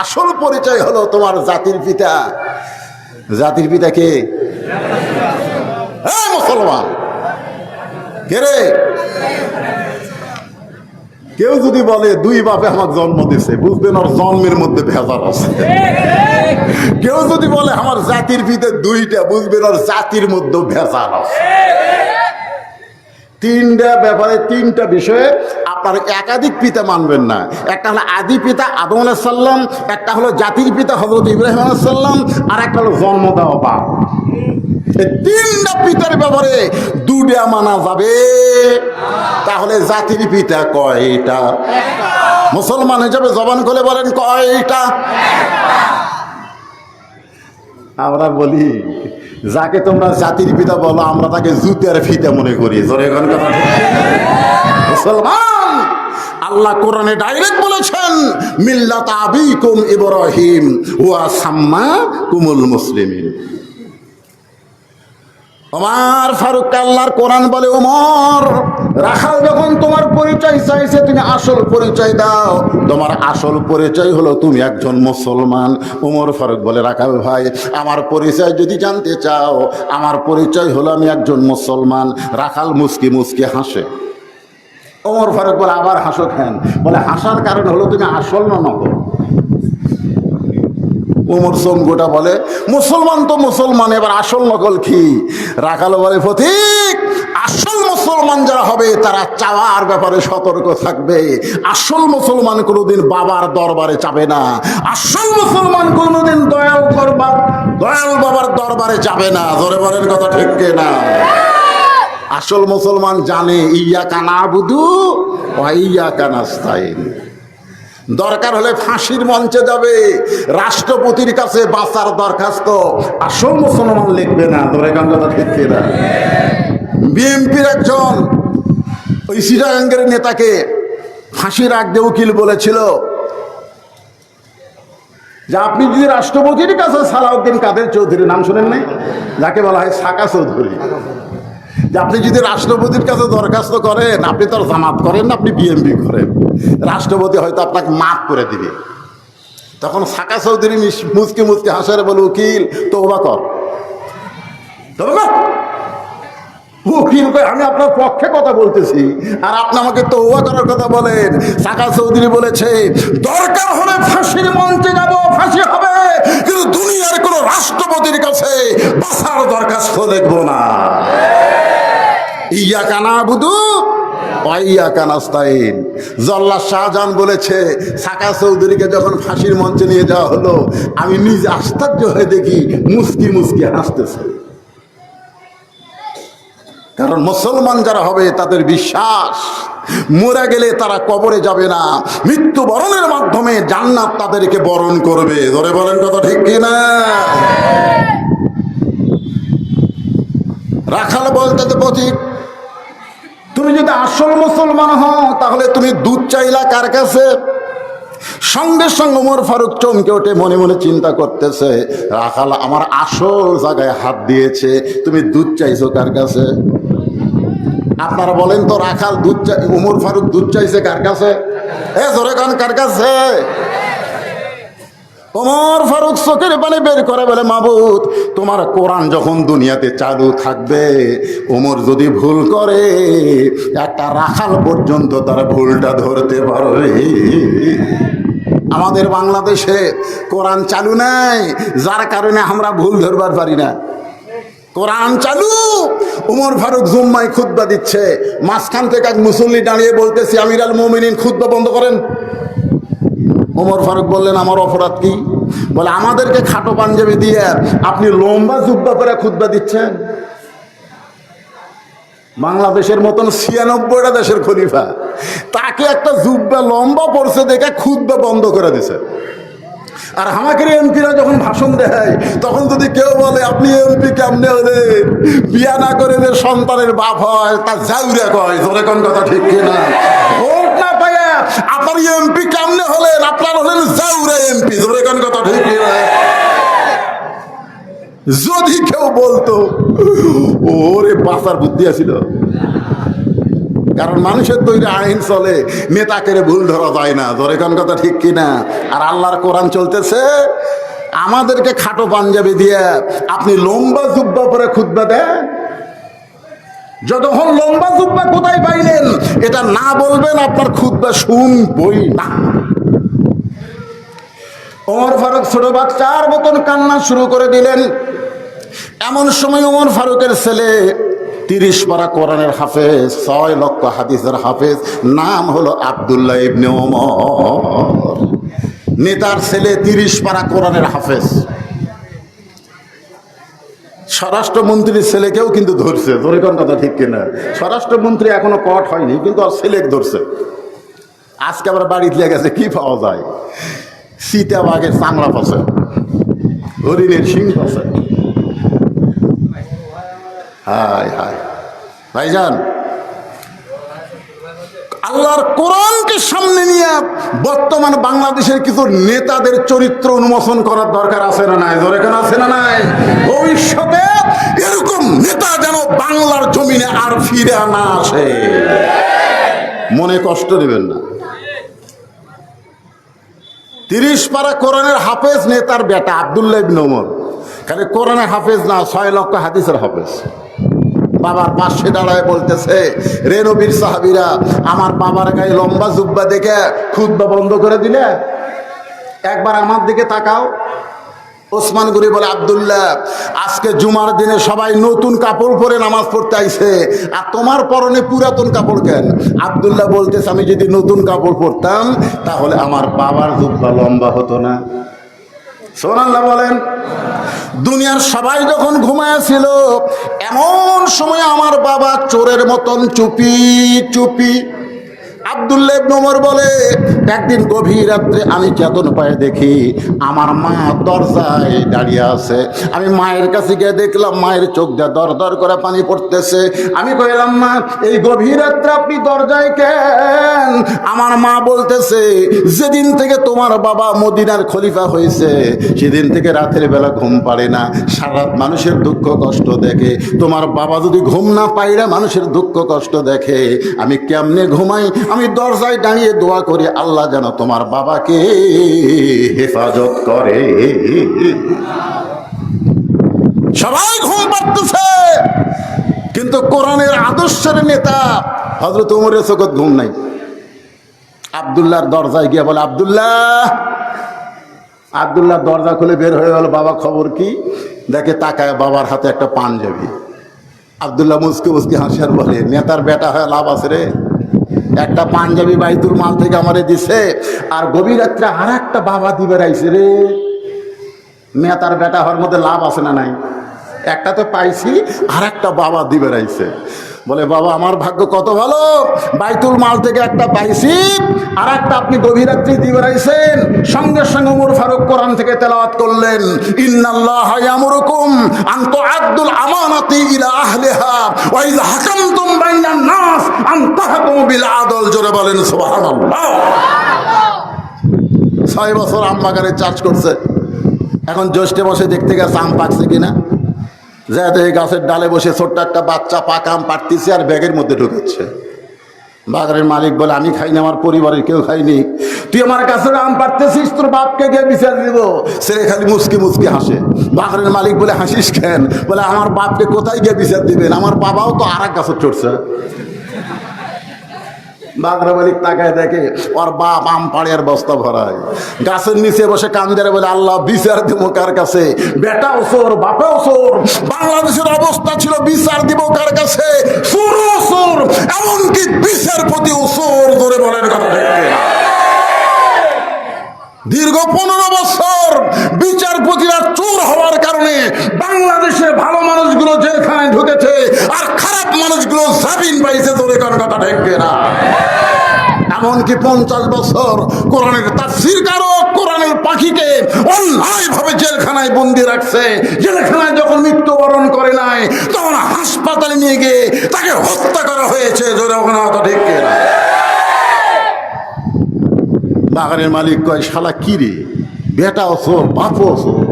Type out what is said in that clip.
আসল পরিচয় হলো তোমার জাতির পিতা। জাতির পিতা কে? হ্যাঁ মুসলমান। কে কেউ যদি বলে, দুই বাপে আমার জন্ম দিছে, বুঝবেন ওর জন্মের মধ্যে ভেজাল আছে। কেউ যদি বলে, আমার জাতির পিতা দুইটা, বুঝবেন ওর জাতির মধ্যে ভেজাল আছে। তিনটা ব্যাপারে, তিনটা বিষয়ে আপনার একাধিক পিতা মানবেন না। একটা হলো আদি পিতা আদম আলাইসাল্লাম একটা হলো জাতির পিতা হজরত ইব্রাহিম আলাইসাল্লাম আর একটা হলো জন্ম দেওয়া বাপ। তিনটা পিতার ব্যাপারে দুটা মানা যাবে। তাহলে জাতির পিতা কয়টা? মুসলমান হিসাবে জবান করে বলেন কয়টা? আমরা বলি যাকে তোমরা জাতির পিতা বলো, আমরা তাকে জুতের ফিতা মনে করি। এখন কথা? মুসলমান! আল্লাহ কোরআনে ডাইরেক্ট বলেছেন, মিল্লাত আবিকুম ইব্রাহিম ওয়া সাম্মা কুমুল মুসলিমিন। ওমর ফারুক আল্লাহর কোরআন বলে, ওমর, রাখাল যখন তোমার পরিচয় চাইছে, তুমি আসল পরিচয় দাও। তোমার আসল পরিচয় হলো তুমি একজন মুসলমান। ওমর ফারুক বলে, রাখাল ভাই, আমার পরিচয় যদি জানতে চাও, আমার পরিচয় হলো আমি একজন মুসলমান। রাখাল মুসকি মুসকি হাসে। ওমর ফারুক বলে, আবার হাসো খান বলে, হাসার কারণ হলো তুমি আসল না নকল। উমর গোটা বলে, মুসলমান তো মুসলমান, এবার আসল নকল কি? রাখালো বলে, ফতিক, আসল মুসলমান যারা হবে, তারা চাওয়ার ব্যাপারে সতর্ক থাকবে। আসল মুসলমান কোনোদিন বাবার দরবারে যাবে না। আসল মুসলমান কোনোদিন দয়াল করবার, দয়াল বাবার দরবারে যাবে না। ধরে বলেন কথা ঠিক না? আসল মুসলমান জানে, ইয়া কানা বুধু ইয়া কানাস্তাইন দরকার হলে ফাঁসির মঞ্চে যাবে। রাষ্ট্রপতির কাছে বাঁচার দরখাস্ত। আসল মুসলমান লিখবে না, ধরে কথা ঠিক না বিএনপির একজন ওই সিরাঙ্গের নেতাকে ফাঁসির আগে উকিল বলেছিল যে, আপনি যদি রাষ্ট্রপতির কাছে সালাউদ্দিন কাদের চৌধুরী নাম শুনেন নাই? যাকে বলা হয় সাকা চৌধুরী। যে আপনি যদি রাষ্ট্রপতির কাছে দরখাস্ত করেন, আপনি তো জামাত করেন না, আপনি বিএমপি করেন। রাষ্ট্রপতি হয়তো আপনাকে মাফ করে দিবে। তখন সাকা চৌধুরী মিস- মুচকে মুচকে হাসারে বলে, উকিল তো ওবা কর? উকিল আমি আপনার পক্ষে কথা বলতেছি। আর আপনি আমাকে তৌবা করার কথা বলেন। সাকা চৌধুরী বলেছে, দরকার হলে ফাঁসির মঞ্চে যাব ফাঁসি হবে কিন্তু দুনিয়ার কোন রাষ্ট্রপতির কাছে বাসার দরখাস্ত দেখব না শাহজাহান বলেছে, সাকা চৌধুরীকে যখন মঞ্চে নিয়ে যাওয়া হলো, আমি আশ্চর্য হয়ে দেখি মুস্কি মুস্কি হাসতেছে। কারণ মুসলমান যারা হবে, তাদের বিশ্বাস, মরে গেলে তারা কবরে যাবে না। মৃত্যু বরণের মাধ্যমে জান্নাত তাদেরকে বরণ করবে। ধরে বলেন কথা ঠিক কিনা? রাখাল বলতে তো প্রতীক যদি আসল মুসলমান হ তাহলে তুমি দুধ চাইলা কার কাছে? সঙ্গে সঙ্গে ওমর ফারুক চমকে ওঠে মনে মনে চিন্তা করতেছে, রাখাল আমার আসল জায়গায় হাত দিয়েছে, তুমি দুধ চাইছো কার কাছে? আপনারা বলেন তো, রাখাল দুধ চাই উমর ফারুক দুধ চাইছে কার কাছে? এ, জোরে কান, কার কাছে? ওমর ফারুক চোখের পানি বের করে বলে, মাবুদ, তোমার কোরআন যখন দুনিয়াতে চালু থাকবে, ওমর যদি ভুল করে, একটা রাখাল পর্যন্ত তার ভুলটা ধরতে পারবে। আমাদের বাংলাদেশে কোরআন চালু নাই, যার কারণে আমরা ভুল ধরবার পারি না। কোরআন চালু উমর ফারুক জুম্মাই খুদ্া দিচ্ছে, মাঝখান থেকে এক মুসল্লি দাঁড়িয়ে বলতেছি আমির আল মোমিনিন খুদ্া বন্ধ করেন। ওমর ফারুক বললেন, আমার অপরাধ কি? বলে, আমাদেরকে খাটো পাঞ্জাবি দিয়ে আপনি লম্বা জুব্বা করে খুদ্া দিচ্ছেন। বাংলাদেশের মতন ছিয়ানব্বইটা দেশের খলিফা, তাকে একটা জুব্বা লম্বা পড়ছে দেখে খুদ্া বন্ধ করে দিছে। আর আমাকে এমপিরা যখন ভাষণ দেয়, তখন যদি কেউ বলে, আপনি এমপি কেমনে হলেন? বিয়া না করে যে সন্তানের বাপ হয় তা জাউরে কয়? জোরে কোন কথা ঠিক কিনা? ভোট না পাইয়া আপনার এমপি কেমনে হলেন? আপনার হলেন জাউরে এমপি কোন কথা ঠিক যদি কেউ বলতো, ওরে বাঁচার বুদ্ধি আছিল। কারণ মানুষের তৈরি আইন চলে, নেতাকে ভুল ধরা যায় না। ধরে কোন কথা ঠিক কিনা আর আল্লাহর কোরআন চলতেছে, আমাদেরকে খাটো পাঞ্জাবি দিয়ে আপনি লম্বা জুব্বা পরে খুদ্া দেন। যতক্ষণ লম্বা জুব্বা কোথায় পাইলেন, এটা না বলবেন আপনার খুদ্া শুনবই না। ওমর ফারুক ছোট বাচ্চার মতন কান্না শুরু করে দিলেন। এমন সময় ওমর ফারুকের ছেলে তিরিশ পারা কোরআনের হাফেজ, ছয় লক্ষ হাদিসের হাফেজ, নাম হলো আবদুল্লাহ ইবনে ওমর। নেতার ছেলে তিরিশ পারা কোরআনের হাফেজ। স্বরাষ্ট্রমন্ত্রীর ছেলেকেও কিন্তু ধরছে। ধরে কোন কথা ঠিক কিনা? স্বরাষ্ট্রমন্ত্রী এখনও কট হয়নি, কিন্তু আর ছেলেকে ধরছে। আজকে আবার বাড়িতে গেছে, কি পাওয়া যায়? সীতা বাঘের চামড়া পাশে হরিণের সিং পাশে হায় হায়। ভাইজান আল্লাহর কোরআনকে সামনে নিয়ে বর্তমান বাংলাদেশের কিছু নেতাদের চরিত্র উন্মোচন করার দরকার আছে না নাই? ধরে কেন আছে না নাই? ভবিষ্যতে এরকম নেতা যেন বাংলার জমিনে আর ফিরে না আসে। মনে কষ্ট নেবেন না। তিরিশ পারা কোরআনের হাফেজ নেতার বেটা আবদুল্লাহ ইবনে ওমর। খালি কোরআনের হাফেজ না, ছয় লক্ষ হাদিসের হাফেজ। বাবার পাশে দাঁড়ায় বলতেছে, রে নবীর সাহাবিরা, আমার বাবার গায়ে লম্বা জুব্বা দেখে খুদ্া বন্ধ করে দিলে? একবার আমার দিকে তাকাও। ওসমান গুরি বলে, আবদুল্লাহ, আজকে জুমার দিনে সবাই নতুন কাপড় পরে নামাজ পড়তে আইছে, আর তোমার পরনে পুরাতন কাপড় কেন? আবদুল্লাহ বলতেছে, আমি যদি নতুন কাপড় পরতাম, তাহলে আমার বাবার জুব্বা লম্বা হতো না। সোনাল্লাহ বলেন। দুনিয়ার সবাই যখন ঘুমায়াছিল এমন সময় আমার বাবা চোরের মতন চুপি চুপি আবদুল্লাহ ইবনে ওমর বলে, একদিন গভীর রাত্রে আমি চেতন পায়ে দেখি আমার মা দরজায় দাঁড়িয়ে আছে। আমি মায়ের কাছে গিয়ে দেখলাম, মায়ের চোখ দিয়ে দর দর করে পানি পড়তেছে। আমি কইলাম, মা, এই গভীর রাত্রে আপনি দরজায় কেন? আমার মা বলতেছে, যেদিন থেকে তোমার বাবা মদিনার খলিফা হয়েছে, সেদিন থেকে রাতের বেলা ঘুম পাড়ে না। সারা মানুষের দুঃখ কষ্ট দেখে। তোমার বাবা যদি ঘুম না পাইরা মানুষের দুঃখ কষ্ট দেখে, আমি কেমনে ঘুমাই? আমি দরজায় দাঁড়িয়ে দোয়া করি, আল্লাহ যেন তোমার বাবাকে হেফাজত করে। সবাই ঘুম পাচ্ছে কিন্তু কোরআনের আদর্শের নেতা হজরত উমরের চোখত ঘুম নাই। আবদুল্লাহর দরজায় গিয়ে বলে, আবদুল্লাহ আবদুল্লাহ দরজা খুলে বের হয়ে গেল। বাবা, খবর কি? দেখে তাকায় বাবার হাতে একটা পাঞ্জাবি। আবদুল্লাহ মুসকে মুসকে হাসিয়ার বলে, নেতার বেটা হয়ে লাভ আছে রে। একটা পাঞ্জাবি বাইতুল মাল থেকে আমারে দিছে, আর গভীর রাত্রে আর একটা বাবা দিবে রাইছে রে। মেয়ে তার বেটা হওয়ার মধ্যে লাভ আছে না নাই? একটা তো পাইছি আর একটা বাবা দিবে রাইছে। বলে, বাবা, আমার ভাগ্য কত ভালো? বাইতুল মাল থেকে একটা পাইছি আর একটা আপনি গভীর রাত্রি দিবে রাইছেন সঙ্গে সঙ্গে উমর ফারুক কোরআন থেকে তেলাওয়াত করলেন, ইন্নাল্লাহ ইয়ামুরুকুম আন তুআদ্দুল আমানাতি ইলা আহলিহা ওয়া ইযা হাকামতুম বাইনান নাস আন বিল আদল। জোরে বলেন, সুবহানাল্লাহ। ছয় বছর আম বাগানে করছে। এখন জ্যৈষ্ঠে বসে দেখতে গেছে আম পাকছে কিনা। যাতে এই গাছের ডালে বসে ছোট্ট একটা বাচ্চা পাকাম পাড়তেছে আর ব্যাগের মধ্যে ঢুকাচ্ছে বাগানের মালিক বলে, আমি খাইনি, আমার পরিবারের কেউ খাইনি তুই আমার কাছে আম পারতেছিস, তোর বাপকে গিয়ে বিচার দিব। ছেলে খালি মুসকি মুসকি হাসে। বাগানের মালিক বলে, হাসিস কেন? বলে, আমার বাপকে কোথায় গিয়ে বিচার দিবেন? আমার বাবাও তো আর এক গাছের চড়ছে। বাগরা মালিক তাকায় দেখে ওর বাপ আম পাড়িয়ার বস্তা ভরায়। গাছের নিচে বসে কান্দারে বলে, আল্লাহ, বিচার দিব কার কাছে? বেটা ওসর বাপে ওসর বাংলাদেশের অবস্থা ছিল বিচার দিব কার কাছে? সুর ওসর এমনকি ওসর ধরে বলেন কথা দীর্ঘ পনেরো বছর বিচারপতিরা চোর হওয়ার কারণে বাংলাদেশে ভালো মানুষগুলো জেলখানায় ঢুকেছে আর খারাপ মানুষগুলো জামিন পাইছে তোর কোন কথা ঢেকে না এমনকি পঞ্চাশ বছর কোরআনের তাফসির কারক কোরআনের পাখিকে অন্যায় ভাবে জেলখানায় বন্দি রাখছে। জেলখানায় যখন মৃত্যুবরণ করে নাই, তখন হাসপাতালে নিয়ে গিয়ে তাকে হত্যা করা হয়েছে ঠিক বাগানের মালিক কয়, শালা কি রে বেটা ওসর বাপও ওসর